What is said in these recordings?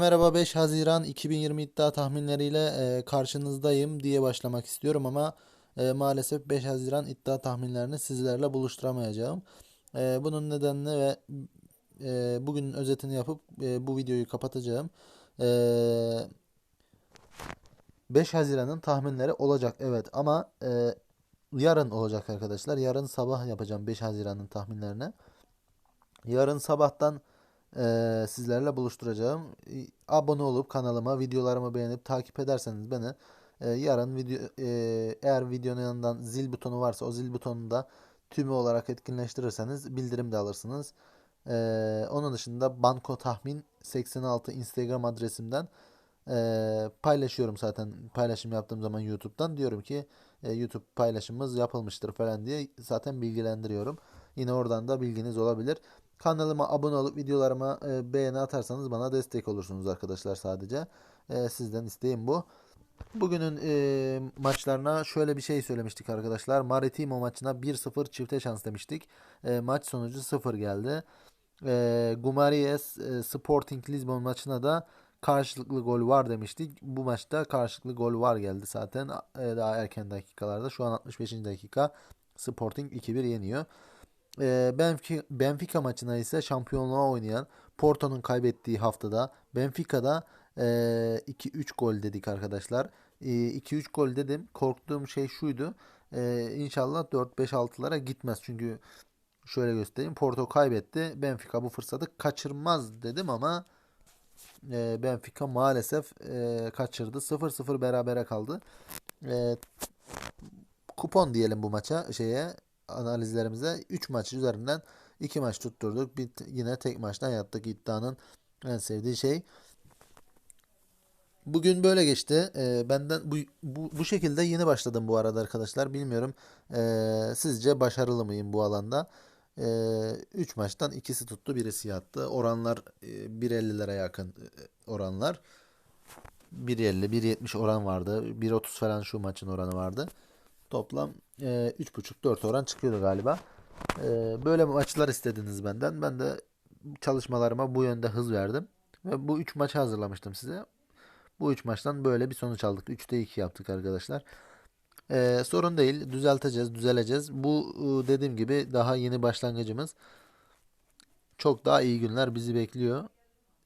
Merhaba 5 Haziran 2020 iddia tahminleriyle e, karşınızdayım diye başlamak istiyorum ama e, maalesef 5 Haziran iddia tahminlerini sizlerle buluşturamayacağım. E, bunun nedenini ve e, bugünün özetini yapıp bu videoyu kapatacağım. E, 5 Haziran'ın tahminleri olacak evet ama yarın olacak arkadaşlar. Yarın sabah yapacağım 5 Haziran'ın tahminlerini. Yarın sabahtan eee, sizlerle buluşturacağım. E, Abone olup kanalıma videolarımı beğenip takip ederseniz beni e, yarın video e, eğer videonun yanından zil butonu varsa o zil butonunu da tümü olarak etkinleştirirseniz bildirim de alırsınız. Eee, onun dışında Banko Tahmin 86 Instagram adresimden eee, paylaşıyorum zaten paylaşım yaptığım zaman YouTube'dan diyorum ki e, YouTube paylaşımımız yapılmıştır falan diye zaten bilgilendiriyorum. Yine oradan da bilginiz olabilir. Kanalıma abone olup videolarıma e, beğeni atarsanız bana destek olursunuz arkadaşlar sadece. E, sizden isteğim bu. Bugünün e, maçlarına şöyle bir şey söylemiştik arkadaşlar. Maritimo maçına 1-0 çifte şans demiştik. E, maç sonucu 0 geldi. E, Gumaries e, Sporting Lisbon maçına da karşılıklı gol var demiştik. Bu maçta karşılıklı gol var geldi zaten. E, daha erken dakikalarda. Şu an 65. dakika Sporting 2-1 yeniyor. E, Benfica, maçına ise şampiyonluğa oynayan Porto'nun kaybettiği haftada Benfica'da e, 2-3 gol dedik arkadaşlar. E, 2-3 gol dedim. Korktuğum şey şuydu. E, inşallah 4-5-6'lara gitmez. Çünkü şöyle göstereyim. Porto kaybetti. Benfica bu fırsatı kaçırmaz dedim ama e, Benfica maalesef e, kaçırdı. 0-0 berabere kaldı. E, kupon diyelim bu maça şeye analizlerimize 3 maç üzerinden 2 maç tutturduk. Bir, yine tek maçtan yattık iddianın en sevdiği şey. Bugün böyle geçti. Ee, benden bu, bu bu şekilde yeni başladım bu arada arkadaşlar. Bilmiyorum ee, sizce başarılı mıyım bu alanda? 3 maçtan ikisi tuttu, birisi yattı. Oranlar e, 1.50'lere yakın e, oranlar. 1.50, 1.70 oran vardı. 1.30 falan şu maçın oranı vardı. Toplam e, 3.5-4 oran çıkıyordu galiba. E, böyle maçlar istediniz benden. Ben de çalışmalarıma bu yönde hız verdim. Ve bu 3 maçı hazırlamıştım size. Bu 3 maçtan böyle bir sonuç aldık. 3'te 2 yaptık arkadaşlar. E, sorun değil. Düzelteceğiz, düzeleceğiz. Bu e, dediğim gibi daha yeni başlangıcımız. Çok daha iyi günler bizi bekliyor.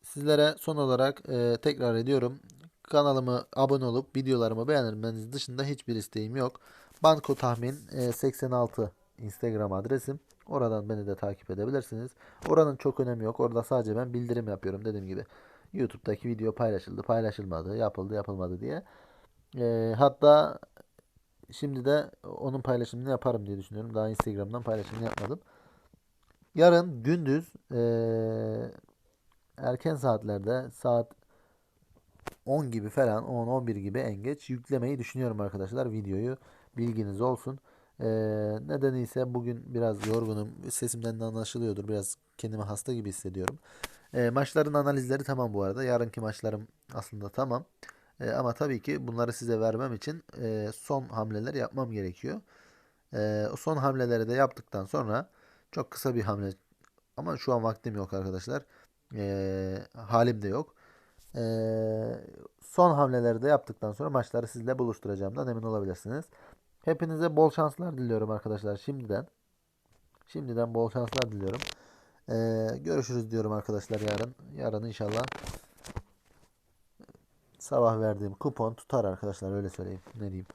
Sizlere son olarak e, tekrar ediyorum. Kanalımı abone olup videolarımı beğenmeniz dışında hiçbir isteğim yok. Banko Tahmin e, 86 Instagram adresim. Oradan beni de takip edebilirsiniz. Oranın çok önemi yok. Orada sadece ben bildirim yapıyorum dediğim gibi. YouTube'daki video paylaşıldı, paylaşılmadı, yapıldı, yapılmadı diye. E, hatta şimdi de onun paylaşımını yaparım diye düşünüyorum. Daha Instagram'dan paylaşımını yapmadım. Yarın gündüz e, erken saatlerde saat 10 gibi falan 10-11 gibi en geç yüklemeyi düşünüyorum arkadaşlar videoyu. Bilginiz olsun. Ee, nedeni ise bugün biraz yorgunum. Sesimden de anlaşılıyordur. Biraz kendimi hasta gibi hissediyorum. Ee, maçların analizleri tamam bu arada. Yarınki maçlarım aslında tamam. Ee, ama tabii ki bunları size vermem için e, son hamleler yapmam gerekiyor. Ee, son hamleleri de yaptıktan sonra çok kısa bir hamle ama şu an vaktim yok arkadaşlar. Ee, halim de yok. Ee, son hamleleri de yaptıktan sonra maçları sizle buluşturacağımdan emin olabilirsiniz. Hepinize bol şanslar diliyorum arkadaşlar şimdiden. Şimdiden bol şanslar diliyorum. Ee, görüşürüz diyorum arkadaşlar yarın. Yarın inşallah sabah verdiğim kupon tutar arkadaşlar öyle söyleyeyim. Ne diyeyim.